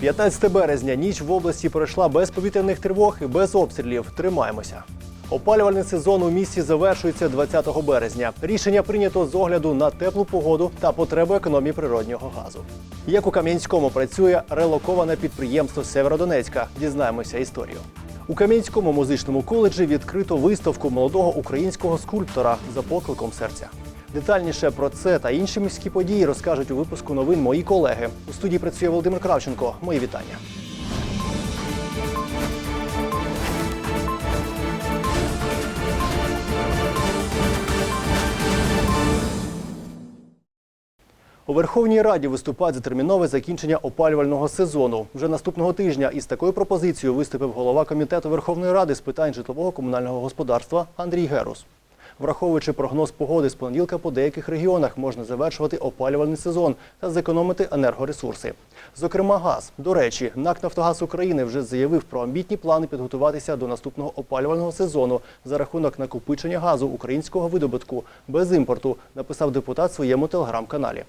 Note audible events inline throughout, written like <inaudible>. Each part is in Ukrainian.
15 березня ніч в області пройшла без повітряних тривог і без обстрілів. Тримаємося. Опалювальний сезон у місті завершується 20 березня. Рішення прийнято з огляду на теплу погоду та потребу економії природнього газу. Як у Кам'янському працює релоковане підприємство Северодонецька. Дізнаємося історію. У Кам'янському музичному коледжі відкрито виставку молодого українського скульптора за покликом серця. Детальніше про це та інші міські події розкажуть у випуску новин мої колеги. У студії працює Володимир Кравченко. Мої вітання. У Верховній Раді виступають за термінове закінчення опалювального сезону. Вже наступного тижня із такою пропозицією виступив голова комітету Верховної Ради з питань житлового комунального господарства Андрій Герус. Враховуючи прогноз погоди з понеділка по деяких регіонах можна завершувати опалювальний сезон та зекономити енергоресурси. Зокрема, газ. До речі, НАК «Нафтогаз України вже заявив про амбітні плани підготуватися до наступного опалювального сезону за рахунок накопичення газу українського видобутку без імпорту, написав депутат в своєму телеграм-каналі.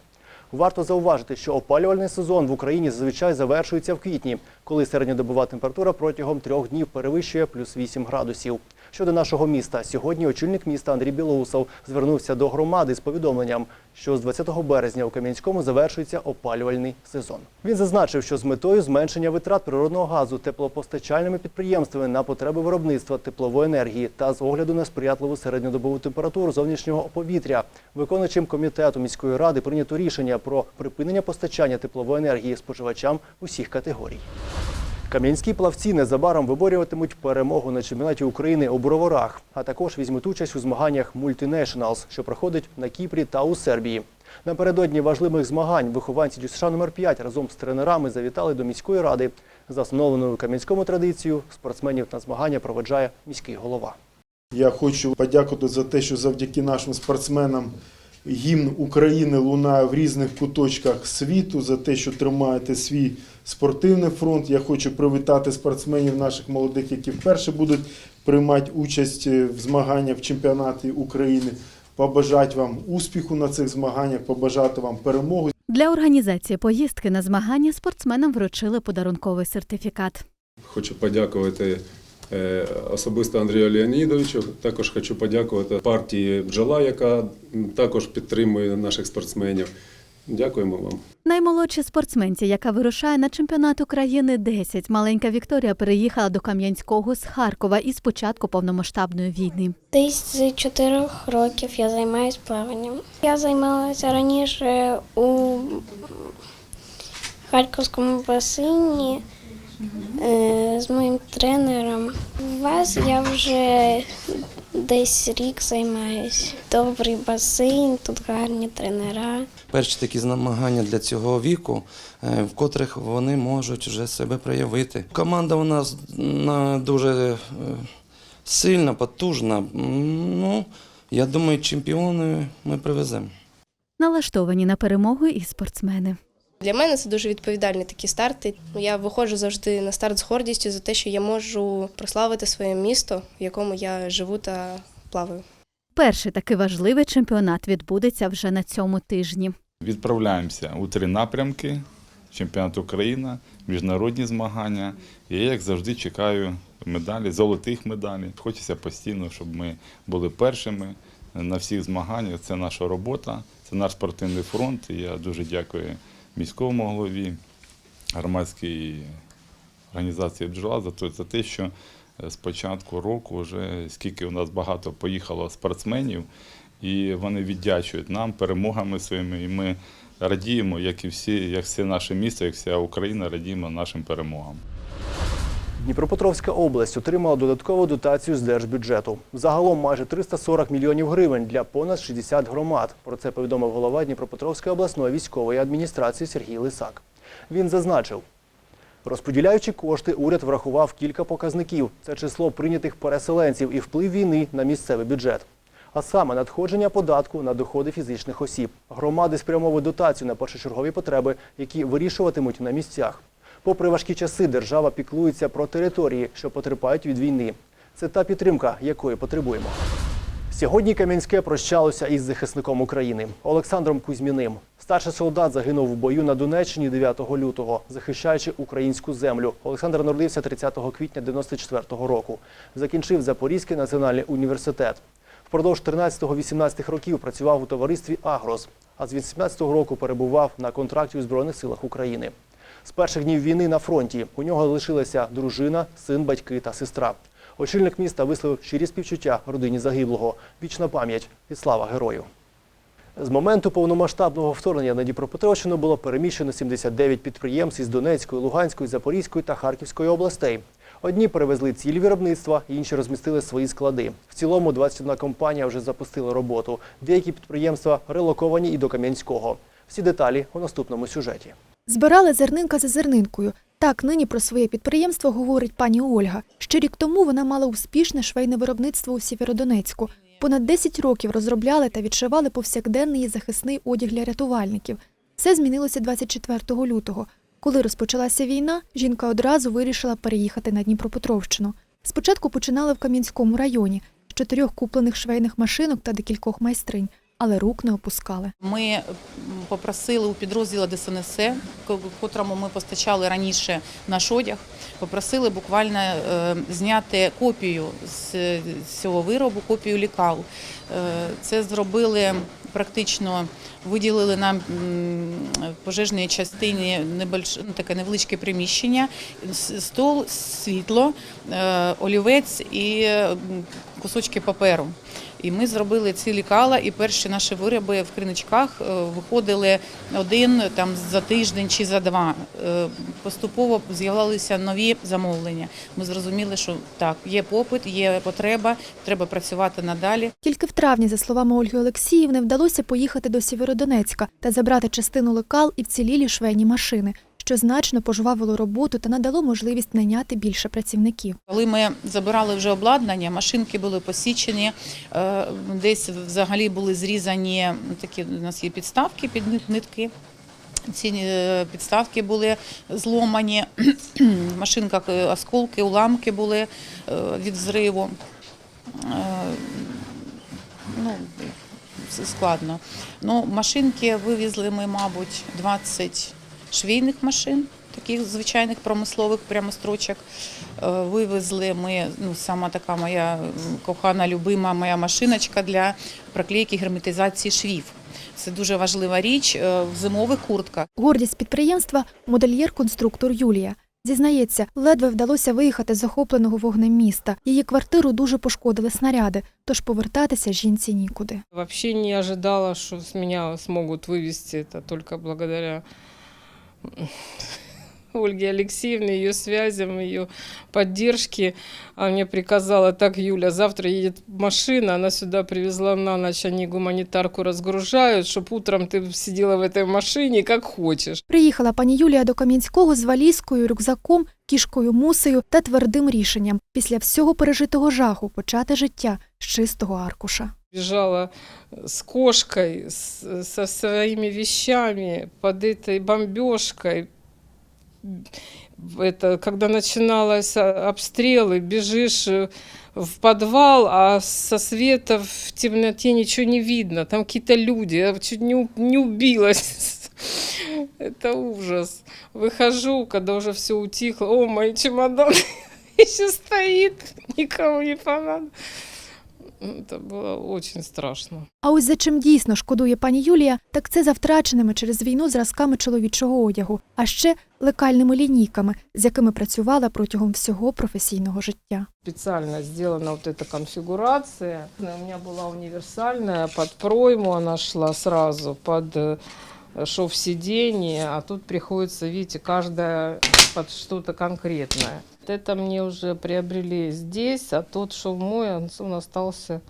Варто зауважити, що опалювальний сезон в Україні зазвичай завершується в квітні, коли середньодобова температура протягом трьох днів перевищує плюс 8 градусів. Щодо нашого міста, сьогодні очільник міста Андрій Білоусов звернувся до громади з повідомленням, що з 20 березня у Кам'янському завершується опалювальний сезон. Він зазначив, що з метою зменшення витрат природного газу теплопостачальними підприємствами на потреби виробництва теплової енергії та з огляду на сприятливу середньодобову температуру зовнішнього повітря, виконуючим комітету міської ради прийнято рішення про припинення постачання теплової енергії споживачам усіх категорій. Кам'янські плавці незабаром виборюватимуть перемогу на чемпіонаті України у Броварах, а також візьмуть участь у змаганнях Multinationals, що проходить на Кіпрі та у Сербії. Напередодні важливих змагань вихованці ДЮСШ номер 5 разом з тренерами завітали до міської ради. За встановленою у Кам'янському традицією спортсменів на змагання проведжає міський голова. Я хочу подякувати за те, що завдяки нашим спортсменам гімн України лунає в різних куточках світу, за те, що тримаєте свій спортивний фронт. Я хочу привітати спортсменів наших молодих, які вперше будуть приймати участь в змаганнях в чемпіонаті України. Побажати вам успіху на цих змаганнях, побажати вам перемоги. Для організації поїздки на змагання спортсменам вручили подарунковий сертифікат. Хочу подякувати е, особисто Андрію Леонідовичу. Також хочу подякувати партії Бджола, яка також підтримує наших спортсменів. Дякуємо вам. Наймолодшій спортсменці, яка вирушає на чемпіонат України 10, маленька Вікторія переїхала до Кам'янського з Харкова із початку повномасштабної війни. Десь з чотирьох років я займаюся плаванням. Я займалася раніше у Харківському басейні е, з моїм тренером. У вас я вже десь рік займаюся. Добрий басейн, тут гарні тренера. перші такі змагання для цього віку, е, в котрих вони можуть вже себе проявити. Команда у нас дуже е, сильна, потужна. Ну, я думаю, чемпіони ми привеземо. Налаштовані на перемогу і спортсмени. Для мене це дуже відповідальні такі старти. Я виходжу завжди на старт з гордістю за те, що я можу прославити своє місто, в якому я живу та плаваю. Перший такий важливий чемпіонат відбудеться вже на цьому тижні. Відправляємося у три напрямки: чемпіонат України, міжнародні змагання. Я, як завжди, чекаю медалі, золотих медалей. Хочеться постійно, щоб ми були першими на всіх змаганнях. Це наша робота, це наш спортивний фронт. І я дуже дякую міському голові, громадській організації бджола за те, що е, з початку року вже скільки у нас багато поїхало спортсменів, і вони віддячують нам перемогами своїми. І ми радіємо, як і всі, як все наше місто, як вся Україна, радіємо нашим перемогам. Дніпропетровська область отримала додаткову дотацію з держбюджету. Загалом майже 340 мільйонів гривень для понад 60 громад. Про це повідомив голова Дніпропетровської обласної військової адміністрації Сергій Лисак. Він зазначив, розподіляючи кошти, уряд врахував кілька показників. Це число прийнятих переселенців і вплив війни на місцевий бюджет. А саме надходження податку на доходи фізичних осіб. Громади спрямовують дотацію на першочергові потреби, які вирішуватимуть на місцях. Попри важкі часи, держава піклується про території, що потерпають від війни. Це та підтримка, якої потребуємо. Сьогодні Кам'янське прощалося із захисником України Олександром Кузьміним. Старший солдат загинув в бою на Донеччині 9 лютого, захищаючи українську землю. Олександр народився 30 квітня 94 року. Закінчив Запорізький національний університет. Впродовж 13-18 років працював у товаристві Агрос, а з 18-го року перебував на контракті у Збройних силах України. З перших днів війни на фронті у нього лишилася дружина, син, батьки та сестра. Очільник міста висловив щирі співчуття родині загиблого. Вічна пам'ять і слава герою. З моменту повномасштабного вторгнення на Дніпропетровщину було переміщено 79 підприємств із Донецької, Луганської, Запорізької та Харківської областей. Одні перевезли цілі виробництва, інші розмістили свої склади. В цілому 21 компанія вже запустила роботу. Деякі підприємства релоковані і до Кам'янського. Всі деталі у наступному сюжеті. Збирали зернинка за зернинкою. Так нині про своє підприємство говорить пані Ольга. Ще рік тому вона мала успішне швейне виробництво у Сєвєродонецьку. Понад 10 років розробляли та відшивали повсякденний і захисний одяг для рятувальників. Все змінилося 24 лютого. Коли розпочалася війна, жінка одразу вирішила переїхати на Дніпропетровщину. Спочатку починали в Кам'янському районі з чотирьох куплених швейних машинок та декількох майстринь, але рук не опускали. Ми попросили у підрозділу ДСНС, котрому ми постачали раніше наш одяг, попросили буквально е, зняти копію з цього виробу, копію лікал. Е, Це зробили практично, виділили нам пожежній частині ну, таке невеличке приміщення, стол, світло, е, олівець і кусочки паперу. І ми зробили ці лікала, і перші наші вироби в криничках е, виходили один там за тиждень чи за два. Е, Поступово з'являлися нові замовлення. Ми зрозуміли, що так, є попит, є потреба, треба працювати надалі. Тільки в травні, за словами Ольги Олексіївни, вдалося поїхати до Сєвєродонецька та забрати частину лекал і вцілілі швейні машини, що значно пожвавило роботу та надало можливість найняти більше працівників. Коли ми забирали вже обладнання, машинки були посічені, е, десь взагалі були зрізані такі у нас є підставки під нитки. Ці е, підставки були зломані, <clears throat> в машинках е, осколки, уламки були від зриву. Ну, складно. Ну, машинки вивезли ми, мабуть, 20 швейних машин, таких звичайних промислових прямострочок. Е, Вивезли ми, ну, сама така моя кохана, любима моя машиночка для проклейки герметизації швів. Це дуже важлива річ е, в зимових куртках. Гордість підприємства модельєр-конструктор Юлія. Зізнається, ледве вдалося виїхати з захопленого вогнем міста. Її квартиру дуже пошкодили снаряди, тож повертатися жінці нікуди. Вообще не ожидала, что с меня смогут вывести это только благодаря <laughs> Ольге Алексеевне, ее связям, ее поддержке. Она мне приказала, так, Юля, завтра едет машина, она сюда привезла на ночь, они гуманитарку разгружают, чтобы утром ты сидела в этой машине, как хочешь. Приїхала пані Юлія до Кам'янського з валізкою, рюкзаком, кішкою мусею та твердим рішенням після всього пережитого жаху почати життя з чистого аркуша. Бежала с кошкой, с- со своими вещами под этой бомбежкой. Это, когда начиналось а, обстрелы, бежишь э, в подвал, а со света в темноте ничего не видно. Там какие-то люди. Я чуть не, не убилась. <laughs> Это ужас. Выхожу, когда уже все утихло. О, мой чемодан <laughs> еще стоит. Никому не понадобится. Это было очень страшно. А ось за чим дійсно шкодує пані Юлія, так це за втраченими через війну зразками чоловічого одягу, а ще лекальними лінійками, з якими працювала протягом всього професійного життя. Специально сделана вот эта конфигурация. У меня была универсальная, под пройму она шла сразу, под э, шов сиденье, а тут приходится, видите, каждая под что-то конкретное. Это мне уже приобрели здесь, а тот шов мой, он остался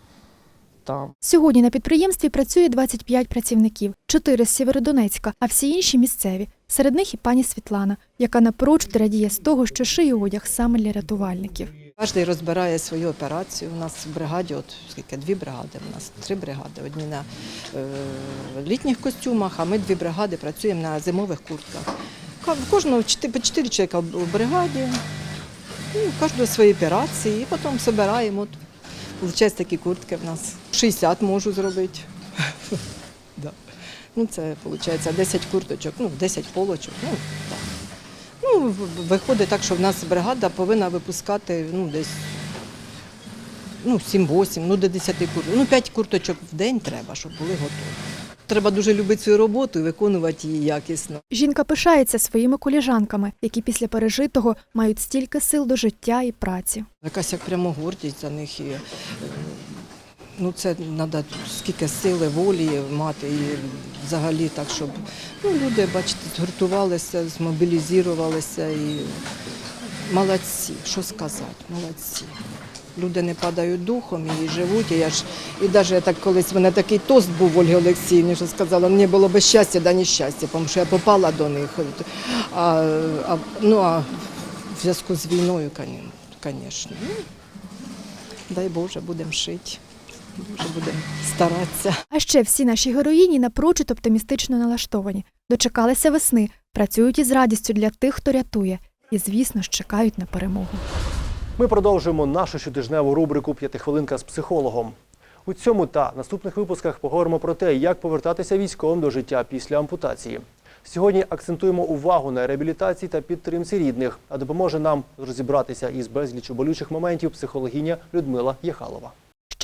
там. Сьогодні на підприємстві працює 25 працівників, 4 з Сєвєродонецька, а всі інші місцеві. Серед них і пані Світлана, яка напрочуд радіє з того, що шиє одяг саме для рятувальників. Кожен розбирає свою операцію. У нас в бригаді, от скільки дві бригади, у нас три бригади. Одні на е, літніх костюмах, а ми дві бригади працюємо на зимових куртках. Кожного по чотири чоловіка в бригаді, і кожного свої операції, і потім збираємо. От, Виходить, такі куртки в нас. 60 можу зробити. <laughs> Ну, це виходить 10 курточок, ну, 10 полочок. Ну. Ну, виходить так, що в нас бригада повинна випускати ну, десь ну, 7-8, ну до 10 курток. Ну, 5 курточок в день треба, щоб були готові. Треба дуже любити свою роботу і виконувати її якісно. Жінка пишається своїми коліжанками, які після пережитого мають стільки сил до життя і праці. Якась як прямо гордість за них. І, ну, це треба скільки сили, волі мати і взагалі так, щоб ну, люди, бачите, згуртувалися, змобілізувалися і молодці, що сказати, молодці. Люди не падають духом і живуть. І я ж і навіть так колись в мене такий тост був Ольги Олексіївні, що сказала, мені було би щастя, да нещастя, тому що я попала до них. А, а, ну а в зв'язку з війною, звісно. Ну, дай Боже, будемо шити, дуже будемо старатися. А ще всі наші героїні напрочуд оптимістично налаштовані. Дочекалися весни, працюють із радістю для тих, хто рятує, і, звісно ж, чекають на перемогу. Ми продовжуємо нашу щотижневу рубрику П'ятихвилинка з психологом. У цьому та наступних випусках поговоримо про те, як повертатися військовим до життя після ампутації. Сьогодні акцентуємо увагу на реабілітації та підтримці рідних, а допоможе нам розібратися із безлічу болючих моментів психологиня Людмила Єхалова.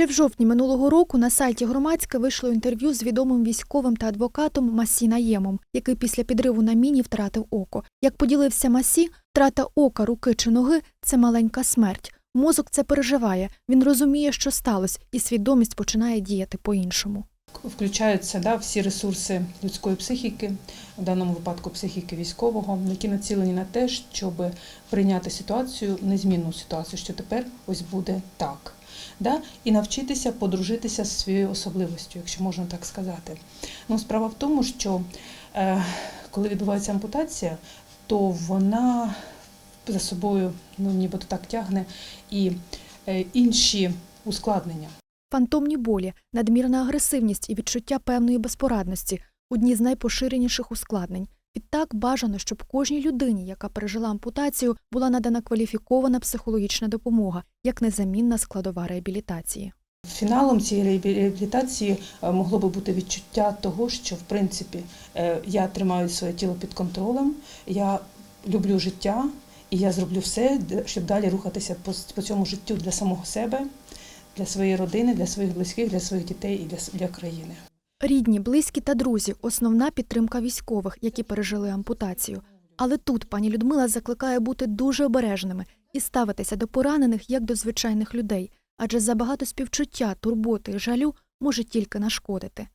Ще в жовтні минулого року на сайті громадське вийшло інтерв'ю з відомим військовим та адвокатом Масі Наємом, який після підриву на міні втратив око. Як поділився Масі, втрата ока, руки чи ноги це маленька смерть. Мозок це переживає. Він розуміє, що сталося, і свідомість починає діяти по-іншому. Включаються да, всі ресурси людської психіки, в даному випадку психіки військового, які націлені на те, щоб прийняти ситуацію, незмінну ситуацію, що тепер ось буде так. Да? І навчитися подружитися з своєю особливістю, якщо можна так сказати. Ну, справа в тому, що е, коли відбувається ампутація, то вона за собою ну, нібито так тягне і е, інші ускладнення. Фантомні болі, надмірна агресивність і відчуття певної безпорадності одні з найпоширеніших ускладнень. Відтак бажано, щоб кожній людині, яка пережила ампутацію, була надана кваліфікована психологічна допомога як незамінна складова реабілітації. Фіналом цієї реабілітації е, могло би бути відчуття того, що в принципі е, я тримаю своє тіло під контролем, я люблю життя, і я зроблю все, щоб далі рухатися по, цьому життю для самого себе, для своєї родини, для своїх близьких, для своїх дітей і для, для країни. Рідні, близькі та друзі основна підтримка військових, які пережили ампутацію. Але тут пані Людмила закликає бути дуже обережними і ставитися до поранених як до звичайних людей, адже забагато співчуття, турботи і жалю може тільки нашкодити.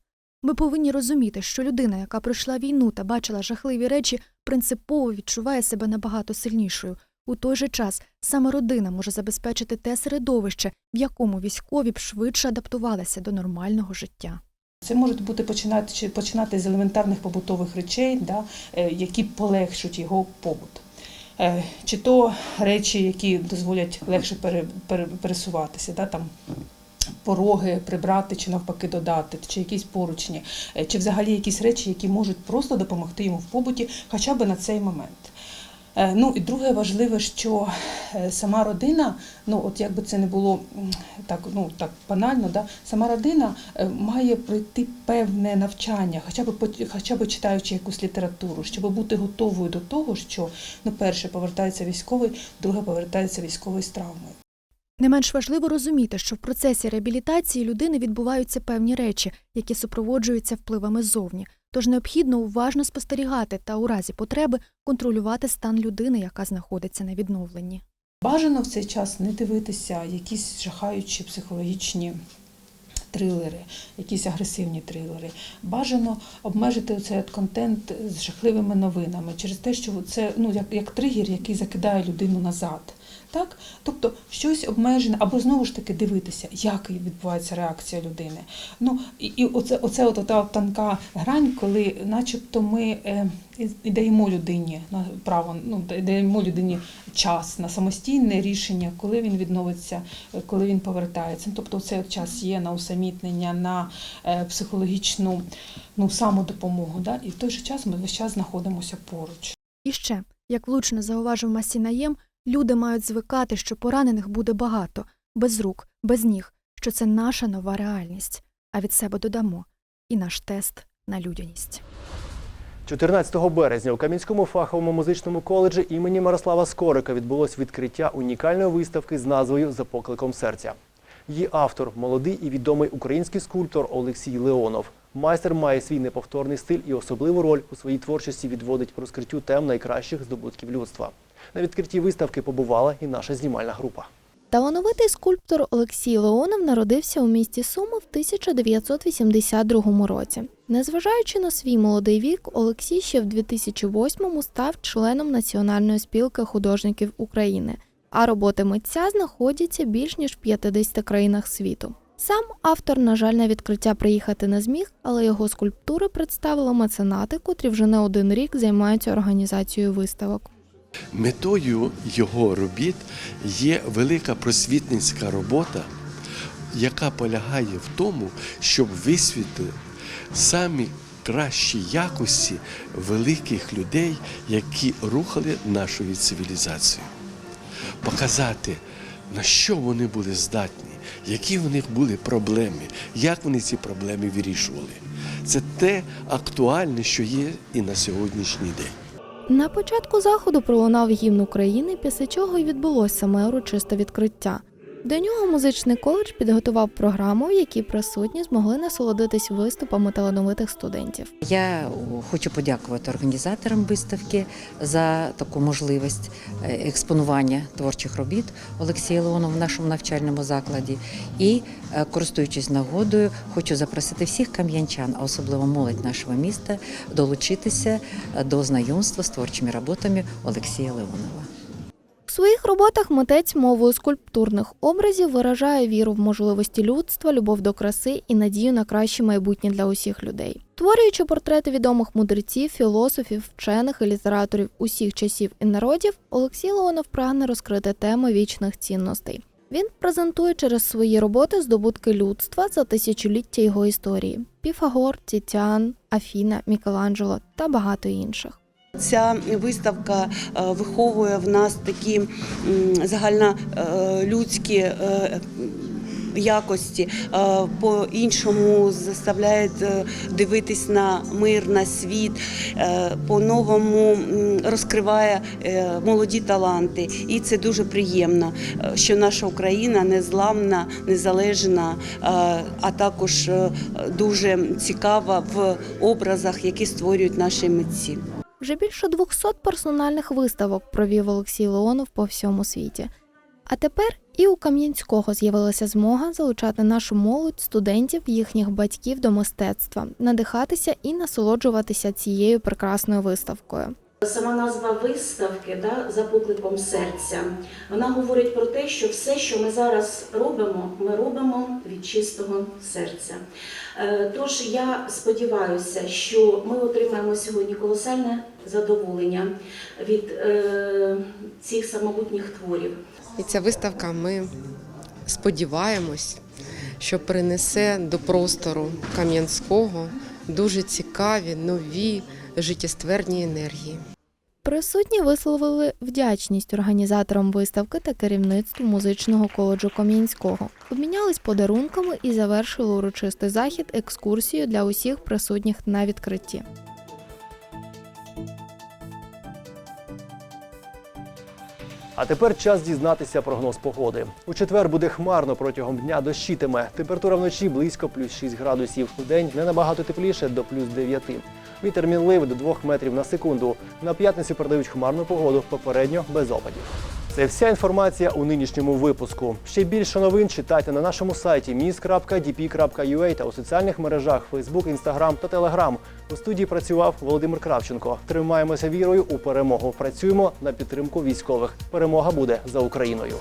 Ми повинні розуміти, що людина, яка пройшла війну та бачила жахливі речі, принципово відчуває себе набагато сильнішою. У той же час саме родина може забезпечити те середовище, в якому військові б швидше адаптувалися до нормального життя. Це можуть бути починати починати з елементарних побутових речей, да, е, які полегшують його побут. Е, Чи то речі, які дозволять легше пере- пере- пересуватися, да, там пороги прибрати чи навпаки додати, чи якісь поручні, е, чи взагалі якісь речі, які можуть просто допомогти йому в побуті, хоча б на цей момент. Е, Ну і друге важливе, що е, сама родина, ну от якби це не було так, ну так банально, да, сама родина е, має пройти певне навчання, хоча б хоча б читаючи якусь літературу, щоб бути готовою до того, що ну, перше повертається військовий, друге повертається військовий з травмою. Не менш важливо розуміти, що в процесі реабілітації людини відбуваються певні речі, які супроводжуються впливами ззовні. Тож необхідно уважно спостерігати та у разі потреби контролювати стан людини, яка знаходиться на відновленні. Бажано в цей час не дивитися якісь жахаючі психологічні трилери, якісь агресивні трилери. Бажано обмежити цей контент з жахливими новинами через те, що це ну як, як тригер, який закидає людину назад. Так? Тобто щось обмежене, або знову ж таки дивитися, як відбувається реакція людини. Ну і, і оце, оце от та тонка грань, коли начебто ми е, даємо людині на право, ну даємо людині час на самостійне рішення, коли він відновиться, е, коли він повертається. Ну, Тобто цей час є на усамітнення, на е, психологічну ну, самодопомогу. Да? І в той же час ми весь час знаходимося поруч. І ще, як влучно зауважив Масінаєм, люди мають звикати, що поранених буде багато, без рук, без ніг, що це наша нова реальність. А від себе додамо і наш тест на людяність. 14 березня у Кам'янському фаховому музичному коледжі імені Мирослава Скорика відбулось відкриття унікальної виставки з назвою За покликом серця. Її автор молодий і відомий український скульптор Олексій Леонов. Майстер має свій неповторний стиль і особливу роль у своїй творчості відводить розкриттю тем найкращих здобутків людства. На відкритті виставки побувала і наша знімальна група. Талановитий скульптор Олексій Леонов народився у місті Суми в 1982 році. Незважаючи на свій молодий вік, Олексій ще в 2008-му став членом Національної спілки художників України, а роботи митця знаходяться більш ніж в 50 країнах світу. Сам автор, на жаль, на відкриття приїхати не зміг, але його скульптури представили меценати, котрі вже не один рік займаються організацією виставок. Метою його робіт є велика просвітницька робота, яка полягає в тому, щоб висвітлити самі кращі якості великих людей, які рухали нашою цивілізацією. Показати, на що вони були здатні, які в них були проблеми, як вони ці проблеми вирішували. Це те актуальне, що є і на сьогоднішній день. На початку заходу пролунав гімн України, після чого й відбулось саме відкриття. До нього музичний коледж підготував програму, в якій присутні змогли насолодитись виступами талановитих студентів. Я хочу подякувати організаторам виставки за таку можливість е, експонування творчих робіт Олексія Леонова в нашому навчальному закладі. І, е, користуючись нагодою, хочу запросити всіх кам'янчан, а особливо молодь нашого міста, долучитися е, до знайомства з творчими роботами Олексія Леонова. Своїх роботах митець мовою скульптурних образів виражає віру в можливості людства, любов до краси і надію на краще майбутнє для усіх людей. Творюючи портрети відомих мудреців, філософів, вчених і літераторів усіх часів і народів, Олексій Леонов прагне розкрити теми вічних цінностей. Він презентує через свої роботи здобутки людства за тисячоліття його історії: Піфагор, Тітян, Афіна, Мікеланджело та багато інших. Ця виставка е, виховує в нас такі загальнолюдські е, якості, е, по-іншому заставляє е, дивитись на мир, на світ, по-новому розкриває молоді таланти. І це дуже приємно, що наша Україна незламна, незалежна, а також дуже цікава в образах, які створюють наші митці. Вже більше 200 персональних виставок провів Олексій Леонов по всьому світі. А тепер і у Кам'янського з'явилася змога залучати нашу молодь, студентів, їхніх батьків до мистецтва, надихатися і насолоджуватися цією прекрасною виставкою. Сама назва виставки да, за покликом серця. Вона говорить про те, що все, що ми зараз робимо, ми робимо від чистого серця. Е, Тож я сподіваюся, що ми отримаємо сьогодні колосальне задоволення від е, цих самобутніх творів. І ця виставка, ми сподіваємось, що принесе до простору Кам'янського дуже цікаві, нові життєстверні енергії. Присутні висловили вдячність організаторам виставки та керівництву музичного коледжу Кам'янського. Обмінялись подарунками і завершили урочистий захід екскурсією для усіх присутніх на відкритті. А тепер час дізнатися прогноз погоди. У четвер буде хмарно протягом дня дощитиме. Температура вночі близько плюс 6 градусів. У день не набагато тепліше до плюс 9. Вітер мінливий до 2 метрів на секунду. На п'ятницю передають хмарну погоду, попередньо без опадів. Це вся інформація у нинішньому випуску. Ще більше новин читайте на нашому сайті mis.dp.ua та у соціальних мережах Facebook, Instagram та Telegram. У студії працював Володимир Кравченко. Тримаємося вірою у перемогу. Працюємо на підтримку військових. Перемога буде за Україною.